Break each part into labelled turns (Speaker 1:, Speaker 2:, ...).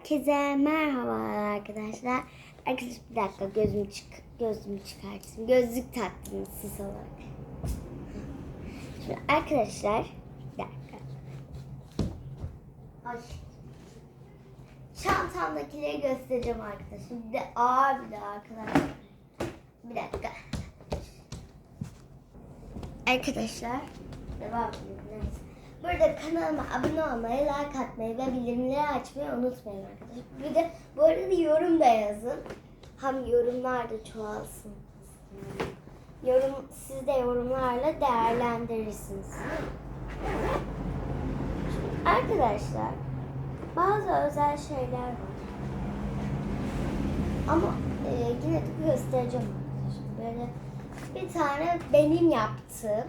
Speaker 1: Herkese merhaba arkadaşlar. Arkadaşlar bir dakika gözümü çık gözümü çıkartayım. Gözlük taktım siz olarak. Şimdi arkadaşlar bir dakika. Ay. Çantamdakileri göstereceğim arkadaşlar. Bir de bir de arkadaşlar. Bir dakika. Arkadaşlar devam edelim. Neyse. Burada kanalıma abone olmayı, like atmayı ve bildirimleri açmayı unutmayın arkadaşlar. Bir de bu arada yorum da yazın. Hem yorumlar da çoğalsın. Yorum, siz de yorumlarla değerlendirirsiniz. Arkadaşlar bazı özel şeyler var. Ama e, yine de göstereceğim arkadaşlar. Böyle bir tane benim yaptığım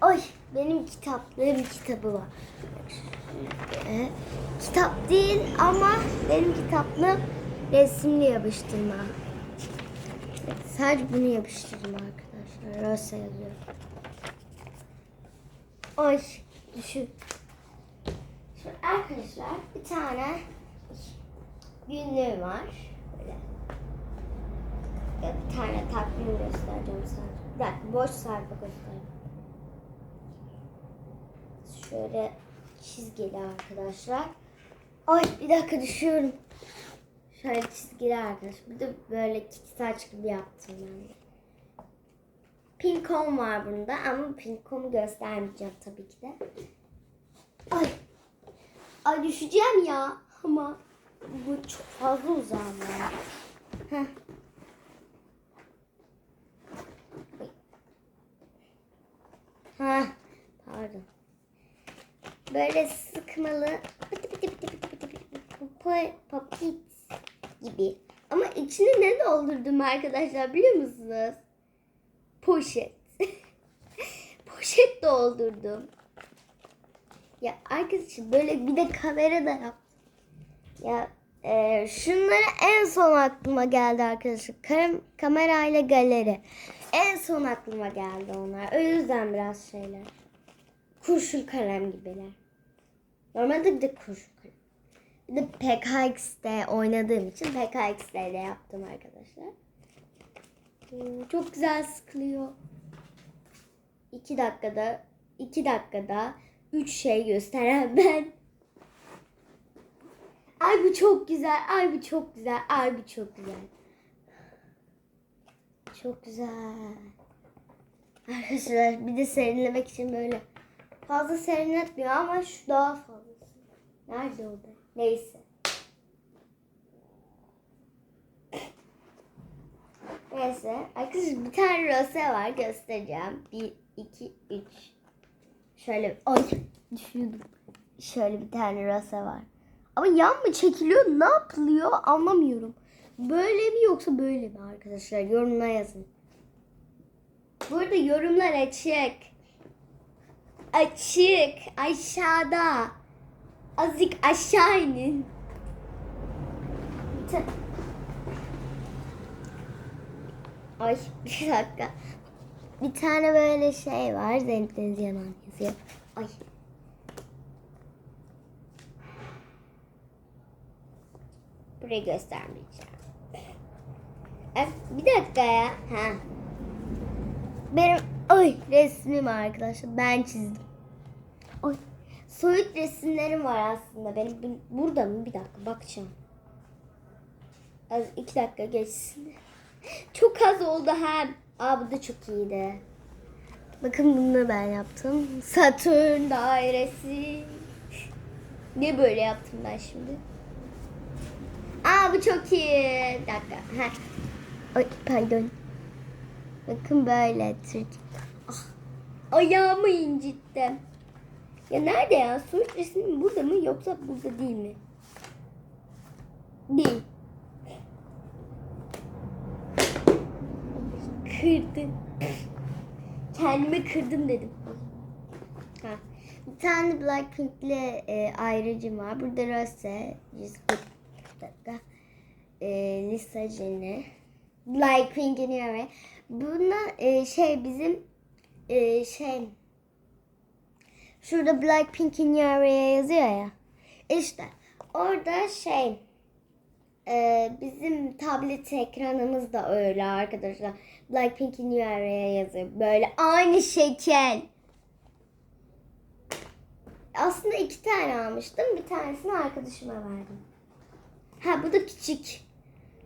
Speaker 1: Ay benim kitaplığım kitabı var. Ee, kitap değil ama benim kitaplığım resimli yapıştırma. Evet, sadece bunu yapıştırdım arkadaşlar. Rasa yazıyor. Ay düşün. Şimdi arkadaşlar bir tane günlüğüm var. Böyle. Bir tane takvim göstereceğim sadece. Bir dakika boş sayfa göstereceğim. Şöyle çizgili arkadaşlar. Ay bir dakika düşüyorum. Şöyle çizgili arkadaşlar. Bir de böyle saç gibi yaptım ben de. Pinkom var bunda ama pinkomu göstermeyeceğim tabii ki de. Ay. Ay düşeceğim ya. Ama bu çok fazla uzağım ya. Heh. Ha, pardon. Böyle sıkmalı popit gibi. Ama içine ne doldurdum arkadaşlar biliyor musunuz? Poşet. Poşet doldurdum. Ya arkadaşlar böyle bir de kamera da yaptım. Ya e, şunları en son aklıma geldi arkadaşlar. Kam kamerayla galeri. En son aklıma geldi onlar. O yüzden biraz şeyler. Kurşun kalem gibiler. Normalde bir de kurşun kalem. Bir de PKX'de oynadığım için PKX'de de yaptım arkadaşlar. Hmm, Çok güzel sıkılıyor. 2 dakikada 2 dakikada 3 şey gösteren ben. Ay bu çok güzel. Ay bu çok güzel. Ay bu çok güzel. Çok güzel. Arkadaşlar bir de serinlemek için böyle fazla serinletmiyor ama şu daha fazlası. Nerede o be? Neyse. Neyse. Arkadaşlar bir tane rose var göstereceğim. Bir, iki, üç. Şöyle ay düşüyordum. Şöyle bir tane rose var. Ama yan mı çekiliyor ne yapılıyor anlamıyorum. Böyle mi yoksa böyle mi arkadaşlar yorumlara yazın. Burada yorumlar açık. Açık. Aşağıda. Azıcık aşağı inin. Ay bir dakika. Bir tane böyle şey var. Zenit Deniz Yanan yazıyor. Ay. Burayı göstermeyeceğim. Bir dakika ya. Ha. Benim ay resmim arkadaşlar. Ben çizdim. Ay. Soyut resimlerim var aslında. Benim bu- burada mı? Bir dakika bakacağım. Az iki dakika geçsin. Çok az oldu hem. Aa bu da çok iyiydi. Bakın bunu ben yaptım. Satürn dairesi. Niye böyle yaptım ben şimdi? Aa bu çok iyi. Bir dakika. Heh. Ay pardon. Bakın böyle Türk. Ayağımı incittim. Ya nerede ya? Soyut resmim burada mı yoksa burada değil mi? Değil. Kırdım. Kendimi kırdım dedim. Ha. Bir tane Blackpink'li e, ayrıcım var. Burada Rose, Jisoo, bir dakika. E, Lisa Jenny. Blackpink'in yani. Buna e, şey bizim e, şey şurada Blackpink'in yarıya yazıyor ya. İşte orada şey Ee, bizim tablet ekranımız da öyle arkadaşlar. Blackpink'in New Era'ya yazıyor. Böyle aynı şekil. Aslında iki tane almıştım. Bir tanesini arkadaşıma verdim. Ha bu da küçük.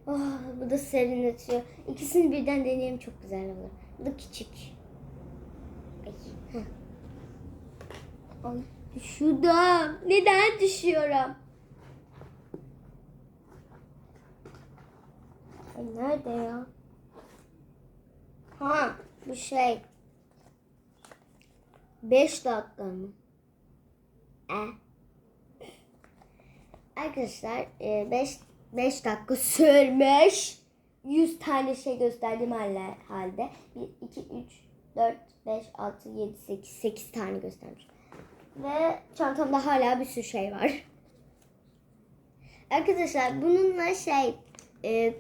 Speaker 1: Oh, bu da serinletiyor. İkisini birden deneyeyim çok güzel olur. Bu da küçük. Ay, düşürdüm. Neden düşüyorum? Ay nerede ya? Ha bu şey. 5 dakika mı? E. Arkadaşlar 5 5 dakika sürmüş. 100 tane şey gösterdiğim halde 1 2 3 4 5 6 7 8 8 tane göstermiş. Ve çantamda hala bir sürü şey var. Arkadaşlar bununla şey e,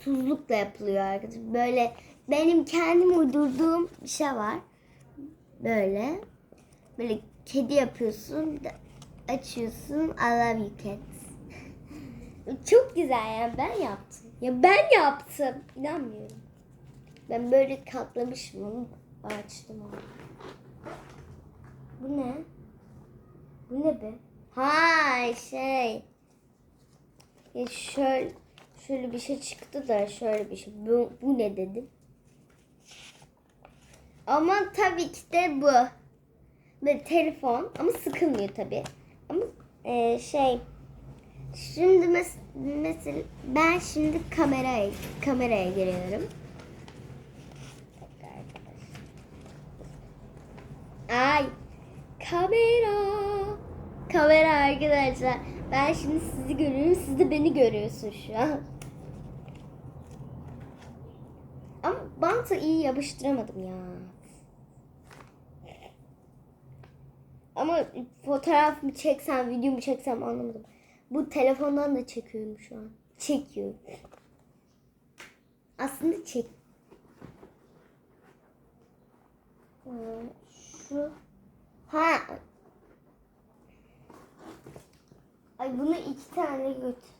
Speaker 1: tuzlukla yapılıyor arkadaşlar. Böyle benim kendim uydurduğum bir şey var. Böyle. Böyle kedi yapıyorsun. Açıyorsun. I love you cat. Çok güzel ya. Ben yaptım. Ya ben yaptım. İnanmıyorum. Ben böyle katlamışım onu. Açtım onu. Bu ne? Bu ne be? Ha şey. Ya şöyle şöyle bir şey çıktı da şöyle bir şey. Bu, bu ne dedim? Ama tabii ki de bu. Böyle telefon ama sıkılmıyor tabii. Ama e, şey şimdi mes mesela ben şimdi kameraya kameraya giriyorum. Ay kamera. Kamera arkadaşlar. Ben şimdi sizi görüyorum. Siz de beni görüyorsun şu an. Ama bantı iyi yapıştıramadım ya. Ama fotoğraf mı çeksem, video mu çeksem anlamadım. Bu telefondan da çekiyorum şu an. Çekiyorum. Aslında çek. Şu. Ha. Ay bunu iki tane götür.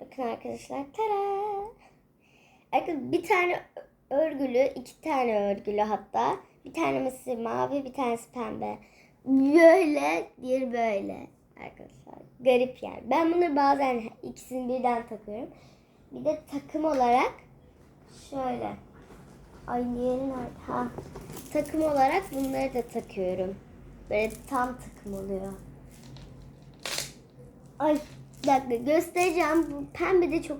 Speaker 1: Bakın arkadaşlar. Tara. Arkadaşlar bir tane örgülü, iki tane örgülü hatta. Bir tanesi mavi, bir tanesi pembe. Böyle, diğeri böyle arkadaşlar. Garip yani. Ben bunları bazen ikisini birden takıyorum. Bir de takım olarak şöyle. Ay diğeri nerede? Ha. Takım olarak bunları da takıyorum. Böyle tam takım oluyor. Ay bir dakika göstereceğim. Bu pembe de çok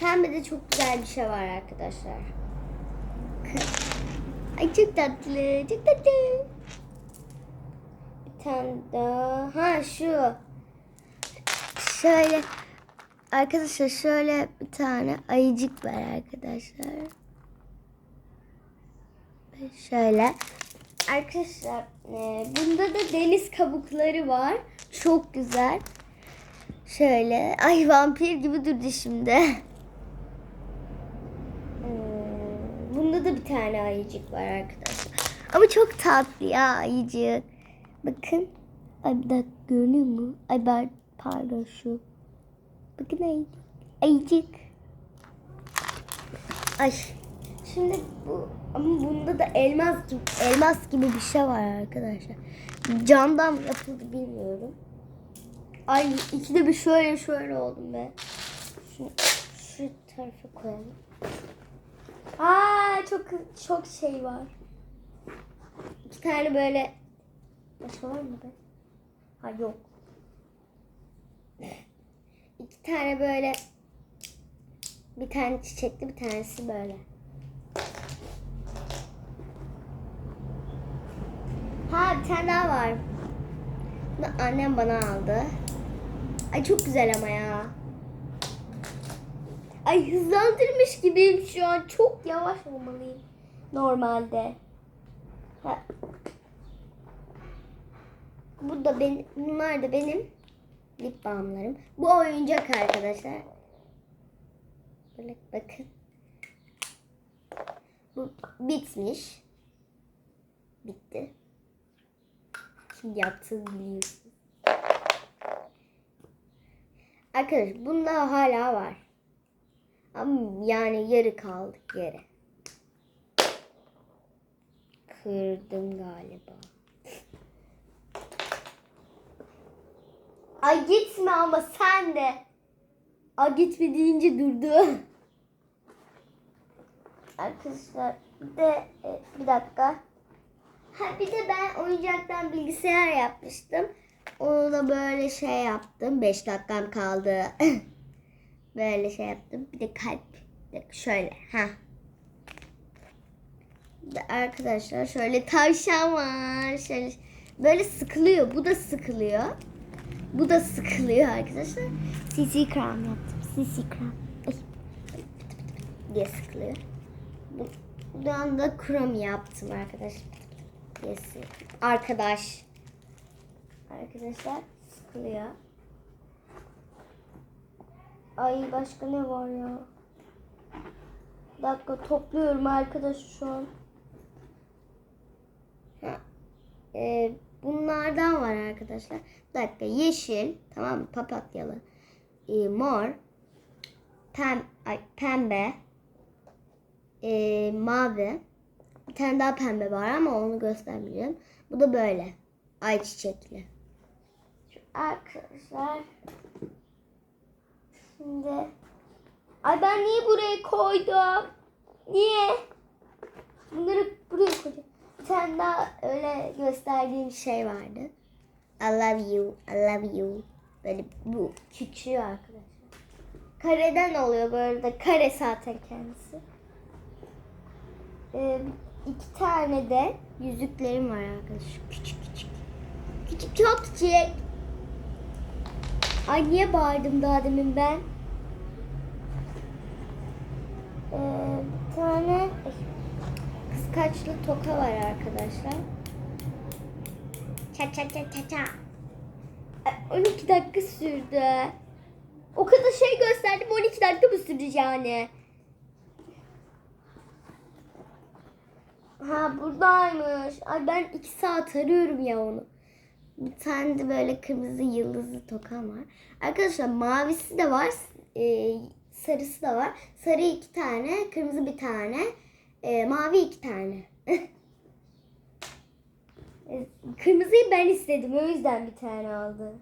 Speaker 1: Pembe de çok güzel bir şey var arkadaşlar. Ay çok tatlı, çok tatlı. Bir tane daha. Ha şu. Şöyle. Arkadaşlar şöyle bir tane ayıcık var arkadaşlar. Şöyle. Arkadaşlar e, bunda da deniz kabukları var. Çok güzel. Şöyle. Ay vampir gibi durdu şimdi. Hmm, Bunda da bir tane ayıcık var arkadaşlar. Ama çok tatlı ya ayıcık. Bakın. Ay bir dakika görünüyor mu? Ay ben pardon şu. Bakın ayıcık. Ayıcık. Ay. Şimdi bu ama bunda da elmas gibi, elmas gibi bir şey var arkadaşlar. Camdan yapıldı bilmiyorum. Ay ikide bir şöyle şöyle oldum be. Şunu şu tarafa koyalım. Aa çok çok şey var. İki tane böyle başka var mı be? Ha yok. İki tane böyle bir tane çiçekli bir tanesi böyle. Ha bir tane daha var. Bunu annem bana aldı. Ay çok güzel ama ya. Ay hızlandırmış gibiyim şu an. Çok yavaş olmalıyım. Normalde. Ha. Bu da benim, bunlar da benim lip balmlarım. Bu oyuncak arkadaşlar. Böyle bakın. Bu bitmiş. Bitti. Kim yaptığını biliyorsun. Arkadaş bunda hala var. Ama yani yarı kaldı yere. Kırdım galiba. Ay gitme ama sen de. Ay gitme deyince durdu. Arkadaşlar bir de e, bir dakika. Ha bir de ben oyuncaktan bilgisayar yapmıştım. Onu da böyle şey yaptım. 5 dakikam kaldı. böyle şey yaptım. Bir de kalp. Bir şöyle. Ha. De Arkadaşlar şöyle tavşan var. Şöyle böyle sıkılıyor. Bu da sıkılıyor. Bu da sıkılıyor arkadaşlar. CC krem yaptım. CC krem. Diye sıkılıyor. Bu- Buradan da krom yaptım arkadaşlar. Yes. Arkadaş. Arkadaşlar sıkılıyor. Ay başka ne var ya? Bir dakika topluyorum arkadaş şu an. Ha, e, bunlardan var arkadaşlar. Bir dakika yeşil tamam mı papatyalı. E, mor. Pem, ay, pembe. E, mavi. Bir tane daha pembe var ama onu göstermeyeceğim. Bu da böyle. Ayçiçekli. Arkadaşlar. Şimdi. Ay ben niye buraya koydum? Niye? Bunları buraya koydum. Bir tane daha öyle gösterdiğim şey vardı. I love you, I love you. Böyle bu küçüğü arkadaşlar. Kareden oluyor böyle de kare zaten kendisi. Ee, iki tane de yüzüklerim var arkadaşlar. Küçük küçük. Küçük çok küçük. Ay niye bağırdım daha demin ben? Ee, bir tane kıskaçlı toka var arkadaşlar. Ça ça ça ça ça. Ay, 12 dakika sürdü. O kadar şey gösterdim 12 dakika mı sürdü yani? Ha buradaymış. Ay ben 2 saat arıyorum ya onu. Bir tane de böyle kırmızı yıldızlı tokam var. Arkadaşlar mavisi de var. e, sarısı da var. Sarı iki tane, kırmızı bir tane, e, mavi iki tane. Kırmızıyı ben istedim. O yüzden bir tane aldım.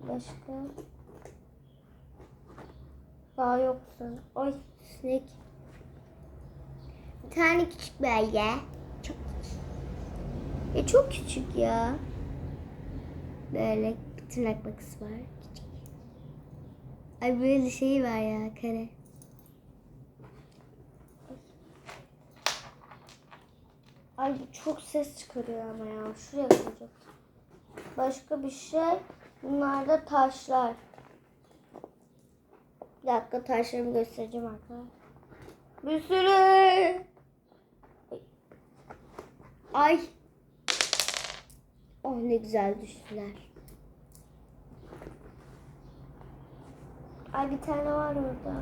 Speaker 1: Başka? Daha yoksa. Ay sinek. Bir tane küçük belge. Çok küçük. E çok küçük ya. Böyle tırnak makası var. Küçük. Ay böyle şey var ya kare. Ay bu çok ses çıkarıyor ama ya. Şuraya koyacağım. Başka bir şey. Bunlar da taşlar. Bir dakika taşlarımı göstereceğim arkadaşlar. Bir sürü. Ay. Oh ne güzel düştüler. Ay bir tane var orada.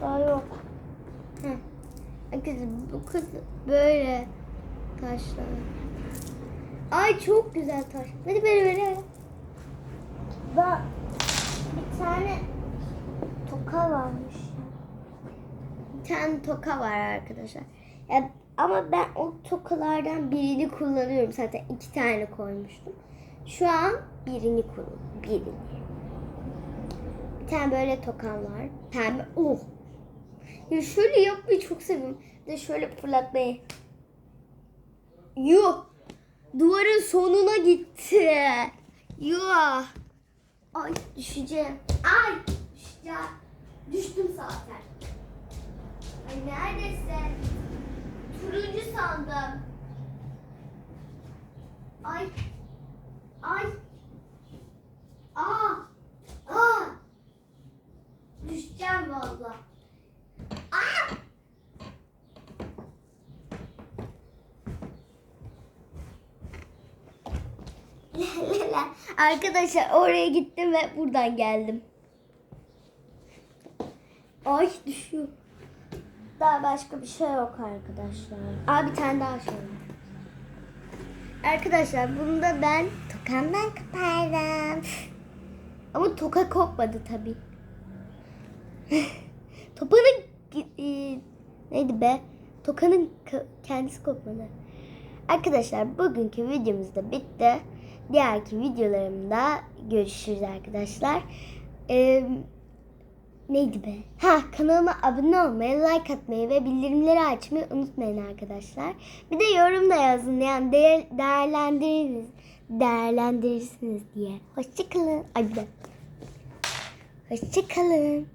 Speaker 1: Daha yok. Heh. Kızım bu kız böyle taşlar. Ay çok güzel taş. Hadi böyle böyle. Bak bir tane toka varmış. Bir tane toka var arkadaşlar. Ya, ama ben o tokalardan birini kullanıyorum. Zaten iki tane koymuştum. Şu an birini kullanıyorum. Birini. Bir tane böyle tokam var. Pembe. Oh. Ya şöyle yapmayı çok seviyorum. De şöyle fırlatmayı. Yuh. Duvarın sonuna gitti. Yuh. Ay düşeceğim. Ay düşeceğim. Düştüm zaten. Ay neredesin? Turuncu sandım. Ay. Ay. Aa. Aa. Düşeceğim valla. Arkadaşlar oraya gittim ve buradan geldim. Ay düşüyor. Daha başka bir şey yok arkadaşlar. Aa bir tane daha şey. Arkadaşlar bunu da ben tokamdan kopardım. Ama toka kopmadı tabii. Topanın e, neydi be? Tokanın ka- kendisi kopmadı. Arkadaşlar bugünkü videomuz da bitti. Diğerki videolarımda görüşürüz arkadaşlar. Ee, neydi be? Ha kanalıma abone olmayı, like atmayı ve bildirimleri açmayı unutmayın arkadaşlar. Bir de yorum da yazın yani değer, değerlendiriniz, değerlendirirsiniz diye. Hoşçakalın. Ay bir dakika. Hoşçakalın.